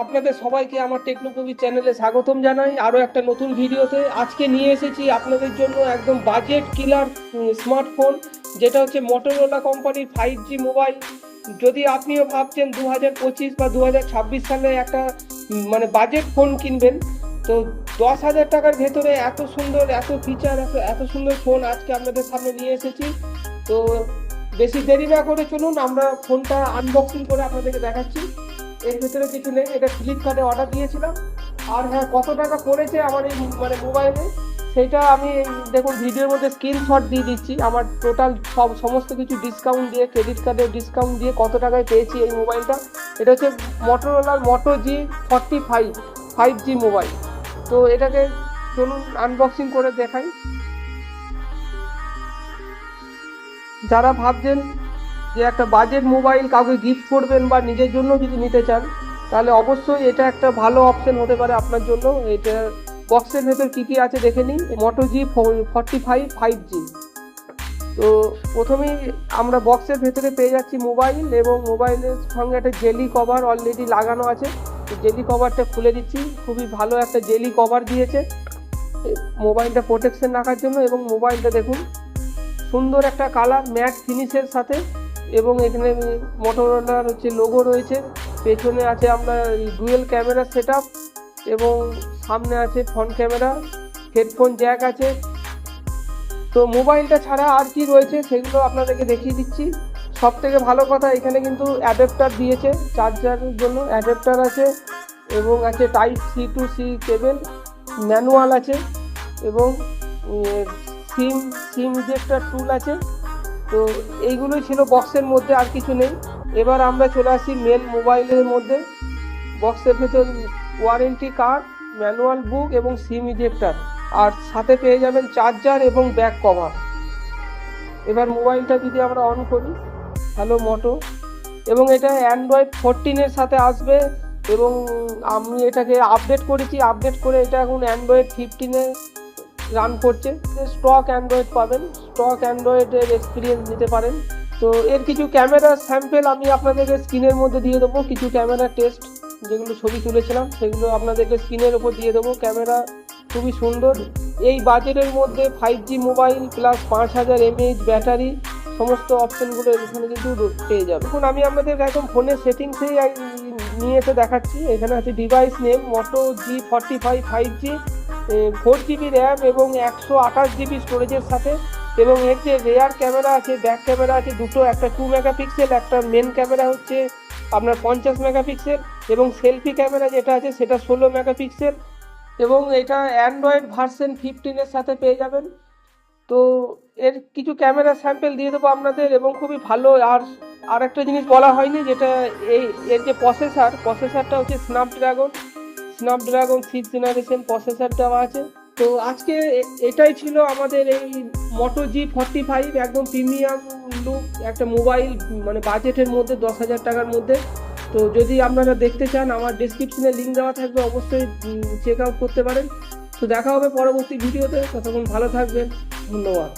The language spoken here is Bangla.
আপনাদের সবাইকে আমার টেকনোকবি চ্যানেলে স্বাগতম জানাই। আরও একটা নতুন ভিডিওতে আজকে নিয়ে এসেছি আপনাদের জন্য একদম বাজেট কিলার স্মার্টফোন যেটা হচ্ছে মোটোরোলা কোম্পানির ফাইভ জি মোবাইল যদি আপনিও ভাবছেন দু হাজার পঁচিশ বা দু হাজার ছাব্বিশ সালে একটা মানে বাজেট ফোন কিনবেন, তো দশ হাজার টাকার ভেতরে এত সুন্দর, এত ফিচার এত এত সুন্দর ফোন আজকে আপনাদের সামনে নিয়ে এসেছি। তো বেশি দেরি না করে চলুন, আমরা ফোনটা আনবক্সিং করে আপনাদেরকে দেখাচ্ছি। এর ভিতরে কিছু নেই, এটা ফ্লিপকার্টে অর্ডার দিয়েছিলাম। আর হ্যাঁ কত টাকা পড়েছে আমার এই মানে মোবাইলে সেটা আমি দেখুন ভিডিওর মধ্যে স্ক্রিনশট দিয়ে দিচ্ছি। আমার টোটাল সব, সমস্ত কিছু ডিসকাউন্ট দিয়ে ক্রেডিট কার্ডের ডিসকাউন্ট দিয়ে কত টাকায় পেয়েছি এই মোবাইলটা এটা হচ্ছে মোটরোলার Moto G forty five five G mobile তো এটাকে চলুন আনবক্সিং করে দেখাই। যারা ভাবছেন যে একটা বাজেট মোবাইল কাউকে গিফট করবেন বা নিজের জন্য যদি নিতে চান, তাহলে অবশ্যই এটা একটা ভালো অপশন হতে পারে আপনার জন্য। এটা বক্সের ভেতর কী কী আছে দেখে নিই Moto G forty five five G তো প্রথমেই আমরা বক্সের ভেতরে পেয়ে যাচ্ছি মোবাইল এবং মোবাইলের সঙ্গে একটা জেলি কভার অলরেডি লাগানো আছে। জেলি কভারটা খুলে দিচ্ছি। খুবই ভালো একটা জেলি কভার দিয়েছে। মোবাইলটা প্রোটেকশন রাখার জন্য এবং মোবাইলটা দেখুন, সুন্দর একটা কালার ম্যাট ফিনিশের সাথে। এবং এখানে মোটরোলার হচ্ছে লোগো রয়েছে। পেছনে আছে আমরা ডুয়েল ক্যামেরা সেট এবং সামনে আছে ফ্রন্ট ক্যামেরা হেডফোন জ্যাক আছে। তো মোবাইলটা ছাড়া আর কি রয়েছে সেগুলো আপনাদেরকে দেখিয়ে দিচ্ছি। সব থেকে ভালো কথা, এখানে কিন্তু অ্যাডাপ্টার দিয়েছে চার্জারের জন্য। অ্যাডাপ্টার আছে এবং আছে type C to C cable manual আছে এবং সিম সিম ইজেক্টার টুল আছে। তো এইগুলোই ছিল বক্সের মধ্যে, আর কিছু নেই। এবার আমরা চলে আসি মেন মোবাইলের মধ্যে। বক্সের ভেতর ওয়ারেন্টি কার্ড ম্যানুয়াল বুক এবং সিম ইজেক্টার আর সাথে পেয়ে যাবেন চার্জার এবং ব্যাক কভার এবার মোবাইলটা যদি আমরা অন করি হ্যালো মোটো এবং এটা অ্যান্ড্রয়েড ফোরটিনের সাথে আসবে এবং আমি এটাকে আপডেট করেছি। আপডেট করে এটা এখন অ্যান্ড্রয়েড ফিফটিনে রান করছে। স্টক অ্যান্ড্রয়েড পাবেন স্টক অ্যান্ড্রয়েডের এক্সপিরিয়েন্স নিতে পারেন। তো এর কিছু ক্যামেরা স্যাম্পেল আমি আপনাদেরকে স্ক্রিনের মধ্যে দিয়ে দেবো। কিছু ক্যামেরা টেস্ট যেগুলো ছবি তুলেছিলাম, সেগুলো আপনাদেরকে স্ক্রিনের ওপর দিয়ে দেবো। ক্যামেরা খুবই সুন্দর। এই বাজেটের মধ্যে ফাইভ জি মোবাইল প্লাস পাঁচ হাজার এমএইচ ব্যাটারি সমস্ত অপশনগুলো এখানে কিন্তু পেয়ে যাবে এখন আমি আপনাদের একদম ফোনের সেটিংসেই নিয়ে এসে দেখাচ্ছি। এখানে আছে device name Moto G forty five five G four GB RAM এবং একশো আঠাশ জিবি স্টোরেজের সাথে। এবং এর যে রেয়ার ক্যামেরা আছে ব্যাক ক্যামেরা আছে, দুটো, একটা টু মেগাপিক্সেল একটা মেন ক্যামেরা হচ্ছে আপনার পঞ্চাশ মেগাপিক্সেল এবং সেলফি ক্যামেরা যেটা আছে, সেটা ষোলো মেগাপিক্সেল এবং এটা অ্যান্ড্রয়েড ভার্সন ফিফটিনের সাথে পেয়ে যাবেন। তো এর কিছু ক্যামেরা স্যাম্পেল দিয়ে দেবো আপনাদের এবং খুবই ভালো। আর আর একটা জিনিস বলা হয়নি, যেটা এই, এর যে প্রসেসার প্রসেসারটা হচ্ছে Snapdragon Snapdragon six generation processor দেওয়া আছে। তো আজকে এটাই ছিল আমাদের এই মোটো জি ফর্টি ফাইভ একদম প্রিমিয়াম লুক একটা মোবাইল মানে বাজেটের মধ্যে দশ হাজার টাকার মধ্যে। তো যদি আপনারা দেখতে চান, আমার ডিসক্রিপশনে লিঙ্ক দেওয়া থাকবে, অবশ্যই চেক আউট করতে পারেন। তো দেখা হবে পরবর্তী ভিডিওতে ততক্ষণ ভালো থাকবেন, ধন্যবাদ।